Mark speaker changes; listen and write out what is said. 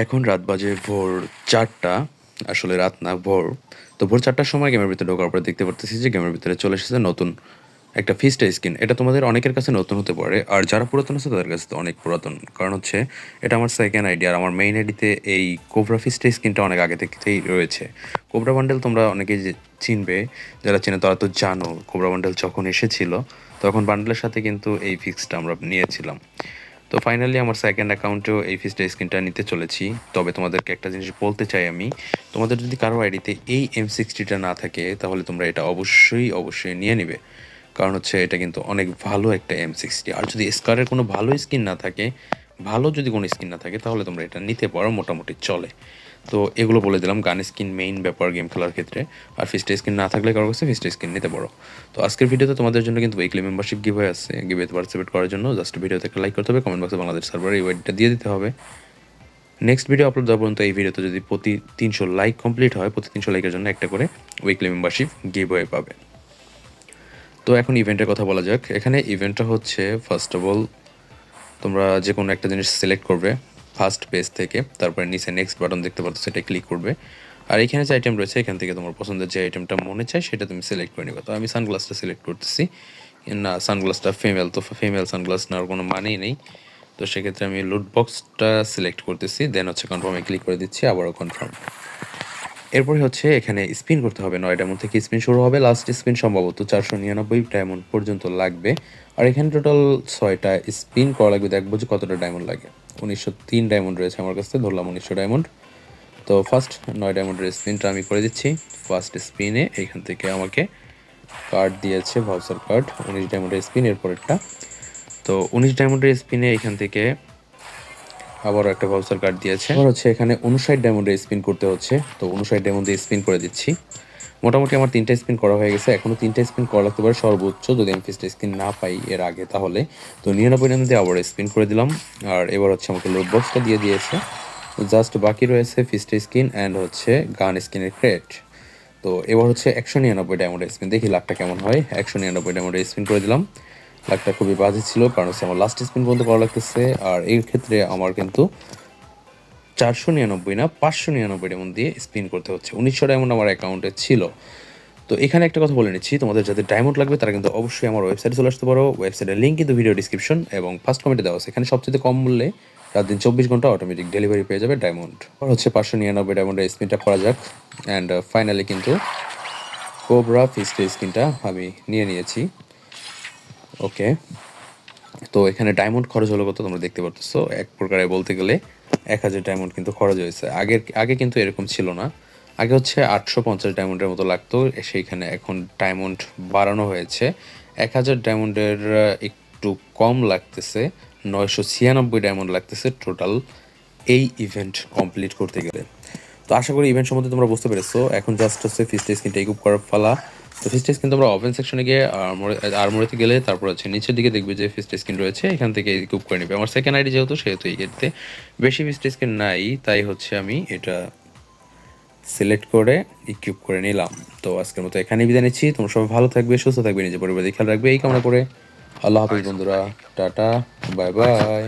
Speaker 1: এখন রাত বাজে ভোর চারটা, আসলে রাত না, ভোর। তো ভোর চারটার সময় গেমের ভিতরে ঢোকার পরে দেখতে পারতেছি যে গেমের ভিতরে চলে এসেছে নতুন একটা ফিস্টা স্কিন এটা তোমাদের অনেকের কাছে নতুন হতে পারে, আর যারা পুরাতন আছে তাদের কাছে তো অনেক পুরাতন। কারণ হচ্ছে, এটা আমার সেকেন্ড আইডি আর আমার মেইন আইডিতে এই কোবরা ফিস্টা স্কিনটা অনেক আগে থেকেই রয়েছে। কোবরা বান্ডেল তোমরা অনেকেই যে চিনবে, যারা চেনে তারা তো জানো কোবরা বান্ডেল যখন এসেছিল, তখন বান্ডেলের সাথে কিন্তু এই ফিক্সটা আমরা নিয়েছিলাম। তো ফাইনালি আমার সেকেন্ড অ্যাকাউন্টেও এই ফিসটা স্ক্রিনটা নিতে চলেছি। তবে তোমাদেরকে একটা জিনিস বলতে চাই আমি, তোমাদের যদি কারও আইডিতে এই এম সিক্সটিটা না থাকে, তাহলে তোমরা এটা অবশ্যই অবশ্যই নিয়ে নিবে। কারণ হচ্ছে এটা কিন্তু অনেক ভালো একটা এম সিক্সটি আর যদি স্কারের কোনো ভালো স্কিন না থাকে, ভালো যদি কোনো স্কিন না থাকে, তাহলে তোমরা এটা নিতে পারো, মোটামুটি চলে। তো এগুলো বলে দিলাম, গান স্কিন মেইন ব্যাপার গেম খেলার ক্ষেত্রে। আর ফিস্টা স্কিন না থাকলে কারও কাছে ফিস্টা স্কিন নিতে পারো। তো আজকের ভিডিওতে তোমাদের জন্য কিন্তু উইকলি মেম্বারশিপ গিভ হয়ে আছে গিভেতে পার্টিসিপেট করার জন্য জাস্ট ভিডিওতে একটা লাইক করতে হবে কমেন্ট বক্সে বাংলাদেশ সার্ভারে এই ওয়েটটা দিয়ে দিতে হবে। নেক্সট ভিডিও আপলোড দেওয়া পর্যন্ত এই ভিডিওতে যদি প্রতি তিনশো লাইক কমপ্লিট হয়, প্রতি তিনশো লাইকের জন্য একটা করে উইকলি মেম্বারশিপ গিভ হয়ে পাবে। তো এখন ইভেন্টের কথা বলা যাক। এখানে ইভেন্টটা হচ্ছে ফার্স্ট অফ অল তোমরা যে কোনো একটা জিনিস সিলেক্ট করবে। ফার্স্ট পেজ থেকে, তারপরে নিচে নেক্সট বাটন দেখতে পারতো, সেটা ক্লিক করবে। আর এখানে যে আইটেম রয়েছে, এখান থেকে তোমার পছন্দের যে আইটেমটা মনে চায়, সেটা তুমি সিলেক্ট করে নেবে। তো আমি সানগ্লাসটা সিলেক্ট করতেছি। না সানগ্লাসটা ফিমেল তো ফিমেল সানগ্লাস নেওয়ার কোনো মানেই নেই। তো সেক্ষেত্রে আমি লুট বক্সটা সিলেক্ট করতেছি। দেন হচ্ছে কনফার্মে ক্লিক করে দিচ্ছি, আবারও কনফার্ম এরপরে হচ্ছে এখানে স্পিন করতে হবে নয় ডায়মন্ড থেকে স্পিন শুরু হবে? লাস্ট স্পিন সম্ভবত চারশো নিরানব্বই ডায়মন্ড পর্যন্ত লাগবে। আর এখানে টোটাল ছয়টা স্পিন করা লাগবে। দেখব যে কতটা ডায়মন্ড লাগে। উনিশশো তিন ডায়মন্ড রয়েছে আমার কাছে, ধরলাম উনিশশো ডায়মন্ড তো ফার্স্ট নয় ডায়মন্ডের স্পিনটা আমি করে দিচ্ছি। ফার্স্ট স্পিনে এখান থেকে আমাকে কার্ড দিয়েছে ভাউচার কার্ড উনিশ ডায়মন্ডের স্পিন এরপরেরটা। তো উনিশ ডায়মন্ডের স্পিনে এখান থেকে আবারও একটা ভাউচার কার্ড দিয়েছে। আবার হচ্ছে এখানে উনষাট ডায়মন্ডের স্পিন করতে হচ্ছে। তো উনষাট ডায়মন্ডে স্পিন করে দিচ্ছি। মোটামুটি আমার তিনটা স্পিন করা হয়ে গেছে। এখনও তিনটা স্পিন করা লাগতে পারে সর্বোচ্চ। যদি আমি ফিস্ট স্পিন না পাই এর আগে তাহলে। তো নিরানব্বই ডায়মন্ড দিয়ে আবার স্পিন করে দিলাম। আর এবার হচ্ছে আমাকে লোড বক্সটা দিয়ে দিয়েছে। জাস্ট বাকি রয়েছে ফিস্ট স্কিন অ্যান্ড হচ্ছে গান স্কিনের ক্রেট তো এবার হচ্ছে একশো নিরানব্বই ডায়মন্ডের স্পিন দেখি লাখটা কেমন হয়। একশো নিরানব্বই ডায়মন্ডের স্পিন করে দিলাম। লাখটা খুবই বাজে ছিল, কারণ হচ্ছে আমার লাস্ট স্পিন পর্যন্ত করা লাগতেছে, আর এই ক্ষেত্রে আমার কিন্তু চারশো নিরানব্বই না, পাঁচশো নিরানব্বই ডায়মন্ড দিয়ে স্পিন করতে হচ্ছে। উনিশশো ডায়মন্ড আমার অ্যাকাউন্টে ছিল। তো এখানে একটা কথা বলে নিচ্ছি, তোমাদের যাদের ডায়মন্ড লাগবে তারা কিন্তু অবশ্যই আমার ওয়েবসাইটে চলে আসতে পারো। ওয়েবসাইটের লিঙ্ক কিন্তু ভিডিও ডিসক্রিপশন এবং ফার্স্ট কমেন্টে দেওয়া আছে। এখানে সবচেয়ে কম মূল্যে রাত দিন চব্বিশ ঘণ্টা অটোমেটিক ডেলিভারি পেয়ে যাবে ডায়মন্ড আর হচ্ছে পাঁচশো নিরানব্বই ডায়মন্ডের স্পিনটা করা যাক। অ্যান্ড ফাইনালি কিন্তু কোবরা ফিস্টের স্কিনটা আমি নিয়ে নিয়েছি। ওকে তো এখানে ডায়মন্ড খরচ হলো কত তোমরা দেখতে পারতেছো? এক প্রকারে বলতে গেলে এক হাজার ডায়মন্ড কিন্তু খরচ হয়েছে। আগের, আগে কিন্তু এরকম ছিল না। আগে হচ্ছে আটশো পঞ্চাশ ডায়মন্ডের মতো লাগতো। সেইখানে এখন ডায়মন্ড বাড়ানো হয়েছে। এক হাজার ডায়মন্ডের একটু কম লাগতেছে। নয়শো ছিয়ানব্বই ডায়মন্ড লাগতেছে টোটাল এই ইভেন্ট কমপ্লিট করতে গেলে। তো আশা করি ইভেন্ট সম্বন্ধে তোমরা বুঝতে পেরেছ। এখন জাস্ট হচ্ছে ফিস্ট স্ক্রিনটা ইকুপ করার ফলা তো ফিস্ট স্ক্রিন তোমরা ওপেন সেকশনে গিয়ে আরমোরিতে গেলে তারপর হচ্ছে নিচের দিকে দেখবে যে ফিস্ট স্ক্রিন রয়েছে এখান থেকে ইকুপ করে নেবে। আমার সেকেন্ড আইডি যেহেতু সেহেতু এই ক্ষেত্রে বেশি ফিস্ট স্ক্রিন নাই তাই হচ্ছে আমি এটা সিলেক্ট করে ইকুইপ করে নিলাম। তো আজকের মতো এখানেই বিদায় নিচ্ছি। তোমরা সবাই ভালো থাকবে সুস্থ থাকবে নিজের পরিবার খেয়াল রাখবে। এই কামনা করে আল্লাহ হাফিজ বন্ধুরা। Tata bye bye.